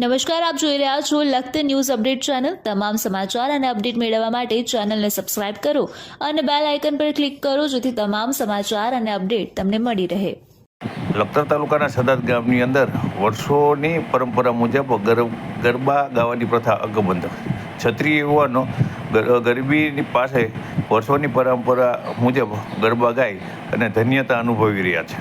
નમસ્કાર, આપ જોઈ રહ્યા છો લખત ન્યૂઝ અપડેટ ચેનલ. તમામ સમાચાર અને અપડેટ મેળવવા માટે ચેનલને સબસ્ક્રાઇબ કરો અને બેલ આઇકન પર ક્લિક કરો, જેથી તમામ સમાચાર અને અપડેટ તમને મળી રહે. લખતર તાલુકાના સદાત ગામની અંદર વર્ષોની પરંપરા મુજબ ગરબા ગાવાની પ્રથા અકબંધ ક્ષત્રિય યુવાનો ગરબીની પાસે વર્ષોની પરંપરા મુજબ ગરબા ગાઈ અને ધન્યતા અનુભવી રહ્યા છે.